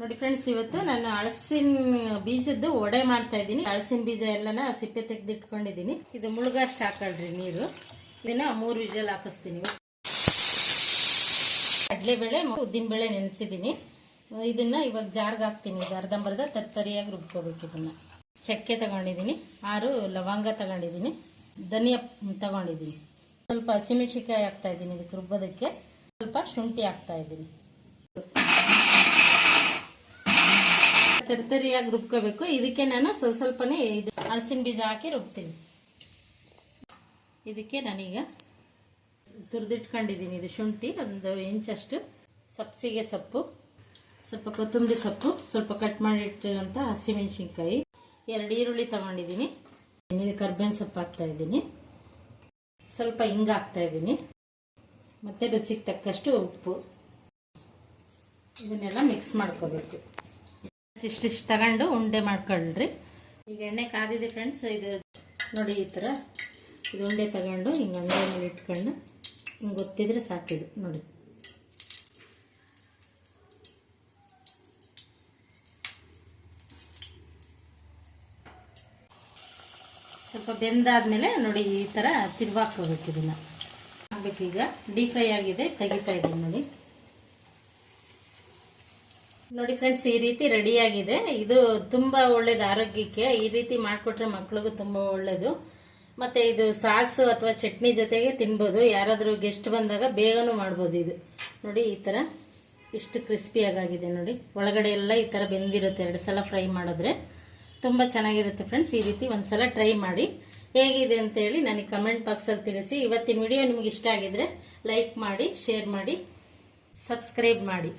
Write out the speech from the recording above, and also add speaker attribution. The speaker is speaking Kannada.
Speaker 1: ನೋಡಿ ಫ್ರೆಂಡ್ಸ್ ಇವತ್ತು ನಾನು ಹಳಸಿನ ಬೀಜದ್ದು ಒಡೆ ಮಾಡ್ತಾ ಇದ್ದೀನಿ. ಹಳಸಿನ ಬೀಜ ಎಲ್ಲನ ಸಿಪ್ಪೆ ತೆಗೆದಿಟ್ಕೊಂಡಿದ್ದೀನಿ ಇದು ಮುಳುಗಷ್ಟು ಹಾಕೊಳ್ರಿ ನೀರು. ಇದನ್ನ ಮೂರು ವಿಜಲ್ ಹಾಕಿಸ್ತೀನಿ. ಕಡಲೆಬೇಳೆ ಉದ್ದಿನಬೇಳೆ ನೆನೆಸಿದ್ದೀನಿ. ಇದನ್ನ ಇವಾಗ ಜಾರ್ಗೆ ಹಾಕ್ತೀನಿ. ಇದು ಅರ್ಧಂಬರ್ಧ ತತ್ತರಿಯಾಗಿ ರುಬ್ಕೋಬೇಕು ಇದನ್ನ. ಚಕ್ಕೆ ತಗೊಂಡಿದ್ದೀನಿ. ಆರು ಲವಂಗ ತಗೊಂಡಿದ್ದೀನಿ. ಧನಿಯಾ ತಗೊಂಡಿದ್ದೀನಿ. ಸ್ವಲ್ಪ ಹಸಿಮೆಣ್ಸಿಕಾಯಿ ಹಾಕ್ತಾ ಇದ್ದೀನಿ ಇದಕ್ಕೆ ರುಬ್ಬೋದಕ್ಕೆ. ಸ್ವಲ್ಪ ಶುಂಠಿ ಹಾಕ್ತಾ ಇದ್ದೀನಿ. ತರ್ತರಿಯಾಗಿ ರುಬ್ಕೋಬೇಕು. ಇದಕ್ಕೆ ನಾನು ಸ್ವಲ್ಪ ಸ್ವಲ್ಪನೇ ಇದು ಹಲಸಿನ ಬೀಜ ಹಾಕಿ ರುಬ್ತೀನಿ. ಇದಕ್ಕೆ ನಾನೀಗ ತುರಿದಿಟ್ಕೊಂಡಿದ್ದೀನಿ ಇದು ಶುಂಠಿ. ಒಂದು ಇಂಚಷ್ಟು ಸಬ್ಸಿಗೆ ಸೊಪ್ಪು, ಸ್ವಲ್ಪ ಕೊತ್ತಂಬರಿ ಸೊಪ್ಪು, ಸ್ವಲ್ಪ ಕಟ್ ಮಾಡಿಟ್ಟಿರೋಂಥ ಹಸಿಮೆಣಸಿನ್ಕಾಯಿ. ಎರಡು ಈರುಳ್ಳಿ ತಗೊಂಡಿದ್ದೀನಿ. ಇದು ಕರ್ಬೇವಿನ ಸೊಪ್ಪು ಹಾಕ್ತಾ ಇದ್ದೀನಿ. ಸ್ವಲ್ಪ ಹಿಂಗ ಹಾಕ್ತಾ ಇದ್ದೀನಿ. ಮತ್ತು ರುಚಿಗೆ ತಕ್ಕಷ್ಟು ಉಪ್ಪು. ಇದನ್ನೆಲ್ಲ ಮಿಕ್ಸ್ ಮಾಡ್ಕೋಬೇಕು. ಇಷ್ಟಿಷ್ಟು ತಗೊಂಡು ಉಂಡೆ ಮಾಡ್ಕೊಳ್ರಿ. ಈಗ ಎಣ್ಣೆ ಕಾದಿದೆ ಫ್ರೆಂಡ್ಸ್ ಇದು ನೋಡಿ ಈ ಥರ ಇದು ಉಂಡೆ ತಗೊಂಡು ಹಿಂಗೆ ಅಂಗೈ ಮೇಲೆ ಇಟ್ಕೊಂಡು ಹಿಂಗೆ ಗೊತ್ತಿದ್ರೆ ಸಾಕಿದು ನೋಡಿ. ಸ್ವಲ್ಪ ಬೆಂದಾದ್ಮೇಲೆ ನೋಡಿ ಈ ಥರ ತಿರ್ವಾಕೋಬೇಕು ಇದನ್ನ. ಈಗ ಡೀಪ್ ಫ್ರೈ ಆಗಿದೆ, ತೆಗಿತಾ ಇದ್ದೀನಿ ನೋಡಿ. ನೋಡಿ ಫ್ರೆಂಡ್ಸ್ ಈ ರೀತಿ ರೆಡಿ ಆಗಿದೆ. ಇದು ತುಂಬಾ ಒಳ್ಳೇದು ಆರೋಗ್ಯಕ್ಕೆ. ಈ ರೀತಿ ಮಾಡಿಕೊಟ್ರೆ ಮಕ್ಳಿಗೂ ತುಂಬಾ ಒಳ್ಳೇದು. ಮತ್ತೆ ಇದು ಸಾಸು ಅಥವಾ ಚಟ್ನಿ ಜೊತೆಗೆ ತಿನ್ಬೋದು. ಯಾರಾದರೂ ಗೆಸ್ಟ್ ಬಂದಾಗ ಬೇಗನೂ ಮಾಡ್ಬೋದು ಇದು. ನೋಡಿ, ಈ ಥರ ಇಷ್ಟು ಕ್ರಿಸ್ಪಿಯಾಗಿದೆ ನೋಡಿ. ಒಳಗಡೆ ಎಲ್ಲ ಈ ಥರ ಬೆಂದಿರುತ್ತೆ. ಎರಡು ಸಲ ಫ್ರೈ ಮಾಡಿದ್ರೆ ತುಂಬ ಚೆನ್ನಾಗಿರುತ್ತೆ ಫ್ರೆಂಡ್ಸ್ ಈ ರೀತಿ ಒಂದ್ಸಲ ಟ್ರೈ ಮಾಡಿ. ಹೇಗಿದೆ ಅಂತ ಹೇಳಿ ನನಗೆ ಕಮೆಂಟ್ ಬಾಕ್ಸಲ್ಲಿ ತಿಳಿಸಿ. ಇವತ್ತಿನ ವಿಡಿಯೋ ನಿಮಗೆ ಇಷ್ಟ ಆಗಿದ್ರೆ ಲೈಕ್ ಮಾಡಿ ಶೇರ್ ಮಾಡಿ ಸಬ್ಸ್ಕ್ರೈಬ್ ಮಾಡಿ.